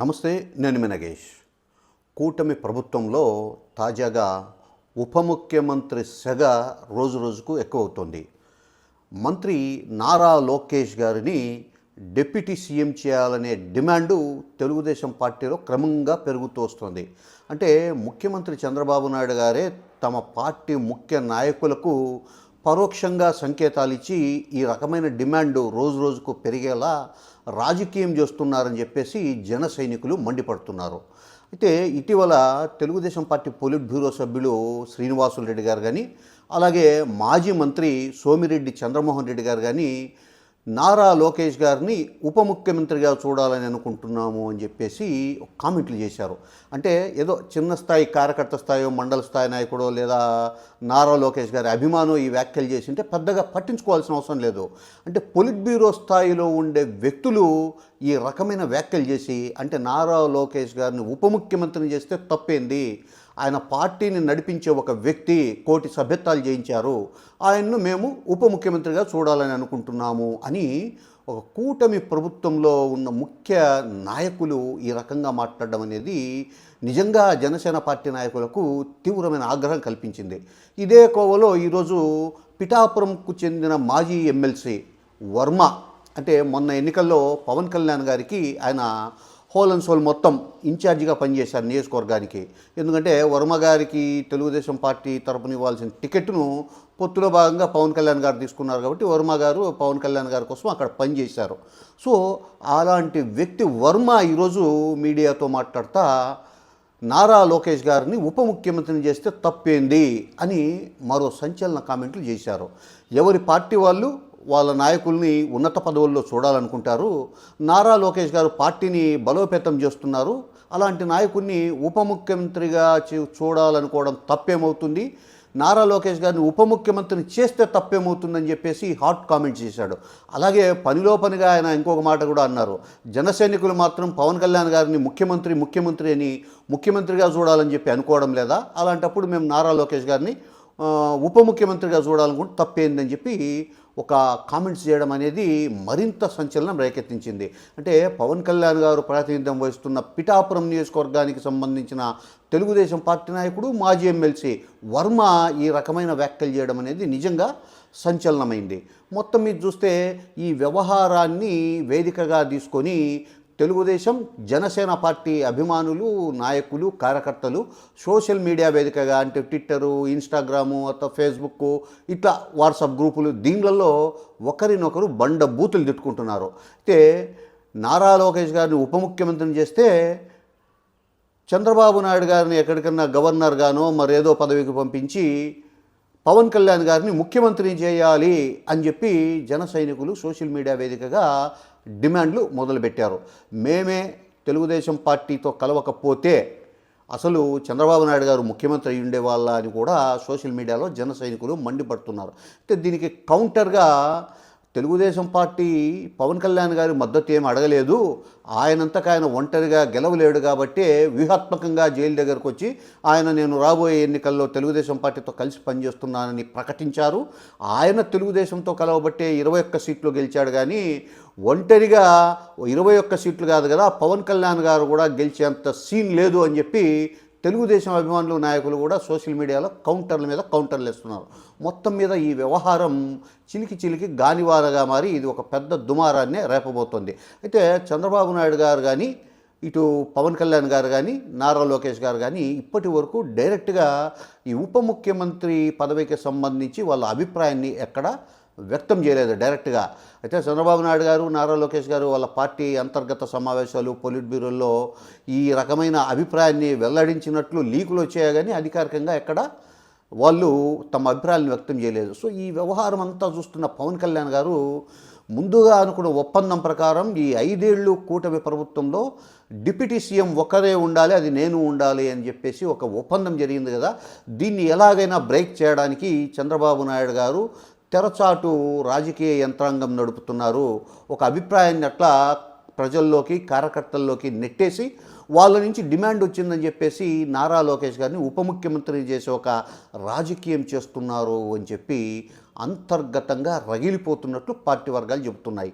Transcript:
నమస్తే నేను మీ నగేష్. కూటమి ప్రభుత్వంలో తాజాగా ఉప ముఖ్యమంత్రి సెగ రోజు రోజుకు ఎక్కువవుతోంది. మంత్రి నారా లోకేష్ గారిని డిప్యూటీ సీఎం చేయాలనే డిమాండు తెలుగుదేశం పార్టీలో క్రమంగా పెరుగుతూ వస్తుంది. అంటే ముఖ్యమంత్రి చంద్రబాబు నాయుడు గారే తమ పార్టీ ముఖ్య నాయకులకు పరోక్షంగా సంకేతాలు ఇచ్చి ఈ రకమైన డిమాండ్ రోజు రోజుకు పెరిగేలా రాజకీయం చేస్తున్నారని చెప్పేసి జన సైనికులు మండిపడుతున్నారు. అయితే ఇటీవల తెలుగుదేశం పార్టీ పొలిట్ బ్యూరో సభ్యులు శ్రీనివాసులు రెడ్డి గారు కానీ అలాగే మాజీ మంత్రి సోమిరెడ్డి చంద్రమోహన్ రెడ్డి గారు కానీ నారా లోకేష్ గారిని ఉప ముఖ్యమంత్రిగా చూడాలని అనుకుంటున్నాము అని చెప్పేసి కామెంట్లు చేశారు. అంటే ఏదో చిన్న స్థాయి కార్యకర్త స్థాయో మండల స్థాయి నాయకుడో లేదా నారా లోకేష్ గారి అభిమానం ఈ వ్యాఖ్యలు చేసి ఉంటే పెద్దగా పట్టించుకోవాల్సిన అవసరం లేదు. అంటే పొలిట్ బ్యూరో స్థాయిలో ఉండే వ్యక్తులు ఈ రకమైన వ్యాఖ్యలు చేసి అంటే నారా లోకేష్ గారిని ఉప ముఖ్యమంత్రిని చేస్తే తప్పేంది? ఆయన పార్టీని నడిపించే ఒక వ్యక్తి కోటి సభ్యత్వాలు చేయించారు ఆయన్ను మేము ఉప ముఖ్యమంత్రిగా చూడాలని అనుకుంటున్నాము అని ఒక కూటమి ప్రభుత్వంలో ఉన్న ముఖ్య నాయకులు ఈ రకంగా మాట్లాడడం అనేది నిజంగా జనసేన పార్టీ నాయకులకు తీవ్రమైన ఆగ్రహం కల్పించింది. ఇదే కోవలో ఈరోజు పిఠాపురంకు చెందిన మాజీ ఎమ్మెల్సీ వర్మ అంటే మొన్న ఎన్నికల్లో పవన్ కళ్యాణ్ గారికి ఆయన హోల్ అండ్ సోల్ మొత్తం ఇన్ఛార్జిగా పనిచేశారు నియోజకవర్గానికి. ఎందుకంటే వర్మ గారికి తెలుగుదేశం పార్టీ తరపున ఇవ్వాల్సిన టికెట్ను పొత్తులో భాగంగా పవన్ కళ్యాణ్ గారు తీసుకున్నారు కాబట్టి వర్మ గారు పవన్ కళ్యాణ్ గారి కోసం అక్కడ పనిచేశారు. సో అలాంటి వ్యక్తి వర్మ ఈరోజు మీడియాతో మాట్లాడతా నారా లోకేష్ గారిని ఉప ముఖ్యమంత్రిని చేస్తే తప్పేంది అని మరో సంచలన కామెంట్లు చేశారు. ఎవరి పార్టీ వాళ్ళు? వాళ్ళ నాయకుల్ని ఉన్నత పదవుల్లో చూడాలనుకుంటారు. నారా లోకేష్ గారు పార్టీని బలోపేతం చేస్తున్నారు. అలాంటి నాయకుడిని ఉప ముఖ్యమంత్రిగా చూ- చూడాలనుకోవడం తప్పేమవుతుంది? నారా లోకేష్ గారిని ఉప ముఖ్యమంత్రిని చేస్తే తప్పేమవుతుందని చెప్పేసి హాట్ కామెంట్ చేశాడు. అలాగే పనిలో పనిగా ఆయన ఇంకొక మాట కూడా అన్నారు. జన సైనికులు మాత్రం పవన్ కళ్యాణ్ గారిని ముఖ్యమంత్రి ముఖ్యమంత్రి అని ముఖ్యమంత్రిగా చూడాలని చెప్పి అనుకోవడం లేదా? అలాంటప్పుడు మేము నారా లోకేష్ గారిని ఉప ముఖ్యమంత్రిగా చూడాలనుకుంటే తప్పేందని చెప్పి ఒక కామెంట్స్ చేయడం అనేది మరింత సంచలనం రేకెత్తించింది. అంటే పవన్ కళ్యాణ్ గారు ప్రాతినిధ్యం వహిస్తున్న పిఠాపురం నియోజకవర్గానికి సంబంధించిన తెలుగుదేశం పార్టీ నాయకుడు మాజీ ఎమ్మెల్సీ వర్మ ఈ రకమైన వ్యాఖ్యలు చేయడం అనేది నిజంగా సంచలనమైంది. మొత్తం మీద చూస్తే ఈ వ్యవహారాన్ని వేదికగా తీసుకొని తెలుగుదేశం జనసేన పార్టీ అభిమానులు నాయకులు కార్యకర్తలు సోషల్ మీడియా వేదికగా అంటే ట్విట్టరు ఇన్స్టాగ్రాము అథవా ఫేస్బుక్ ఇట్లా వాట్సాప్ గ్రూపులు దీనిలలో ఒకరినొకరు బండ బూతులు తిట్టుకుంటున్నారు. అయితే నారా లోకేష్ గారిని ఉప ముఖ్యమంత్రిని చేస్తే చంద్రబాబు నాయుడు గారిని ఎక్కడికన్నా గవర్నర్ గానో మరేదో పదవికి పంపించి పవన్ కళ్యాణ్ గారిని ముఖ్యమంత్రిని చేయాలి అని చెప్పి జన సైనికులు సోషల్ మీడియా వేదికగా డిమాండ్లు మొదలుపెట్టారు. మేమే తెలుగుదేశం పార్టీతో కలవకపోతే అసలు చంద్రబాబు నాయుడు గారు ముఖ్యమంత్రి అయి ఉండేవాళ్ళ అని కూడా సోషల్ మీడియాలో జన సైనికులు మండిపడుతున్నారు. అయితే దీనికి కౌంటర్గా తెలుగుదేశం పార్టీ పవన్ కళ్యాణ్ గారి మద్దతు ఏమి అడగలేదు. ఆయనంతకు ఆయన ఒంటరిగా గెలవలేడు కాబట్టి వ్యూహాత్మకంగా జైలు దగ్గరకు వచ్చి ఆయన నేను రాబోయే ఎన్నికల్లో తెలుగుదేశం పార్టీతో కలిసి పనిచేస్తున్నానని ప్రకటించారు. ఆయన తెలుగుదేశంతో కలవబట్టే ఇరవై ఒక్క సీట్లు గెలిచాడు కానీ ఒంటరిగా ఇరవై ఒక్క సీట్లు కాదు కదా పవన్ కళ్యాణ్ గారు కూడా గెలిచేంత సీన్ లేదు అని చెప్పి తెలుగుదేశం అభిమానులు నాయకులు కూడా సోషల్ మీడియాలో కౌంటర్ల మీద కౌంటర్లు ఇస్తున్నారు మొత్తం మీద ఈ వ్యవహారం చిలికి చిలికి గానివారగా మారి ఇది ఒక పెద్ద దుమారాన్ని రేపబోతోంది. అయితే చంద్రబాబు నాయుడు గారు కానీ ఇటు పవన్ కళ్యాణ్ గారు కానీ నారా లోకేష్ గారు కానీ ఇప్పటి వరకు డైరెక్ట్గా ఈ ఉప ముఖ్యమంత్రి పదవికి సంబంధించి వాళ్ళ అభిప్రాయాన్ని ఎక్కడ వ్యక్తం చేయలేదు డైరెక్ట్గా. అయితే చంద్రబాబు నాయుడు గారు నారా లోకేష్ గారు వాళ్ళ పార్టీ అంతర్గత సమావేశాలు పొలిట్ బ్యూరోల్లో ఈ రకమైన అభిప్రాయాన్ని వెల్లడించినట్లు లీకులు వచ్చాయి కానీ అధికారికంగా ఎక్కడ వాళ్ళు తమ అభిప్రాయాలను వ్యక్తం చేయలేదు. సో ఈ వ్యవహారం అంతా చూస్తున్న పవన్ కళ్యాణ్ గారు ముందుగా అనుకున్న ఒప్పందం ప్రకారం ఈ ఐదేళ్ళు కూటమి ప్రభుత్వంలో డిప్యూటీ సీఎం ఒకరే ఉండాలి అది నేను ఉండాలి అని చెప్పేసి ఒక ఒప్పందం జరిగింది కదా. దీన్ని ఎలాగైనా బ్రేక్ చేయడానికి చంద్రబాబు నాయుడు గారు తెరచాటు రాజకీయ యంత్రాంగం నడుపుతున్నారు. ఒక అభిప్రాయాన్ని అట్లా ప్రజల్లోకి కార్యకర్తల్లోకి నెట్టేసి వాళ్ళ నుంచి డిమాండ్ వచ్చిందని చెప్పేసి నారా లోకేష్ గారిని ఉప ముఖ్యమంత్రి చేసే ఒక రాజకీయం చేస్తున్నారు అని చెప్పి అంతర్గతంగా రగిలిపోతున్నట్లు పార్టీ వర్గాలు చెబుతున్నాయి.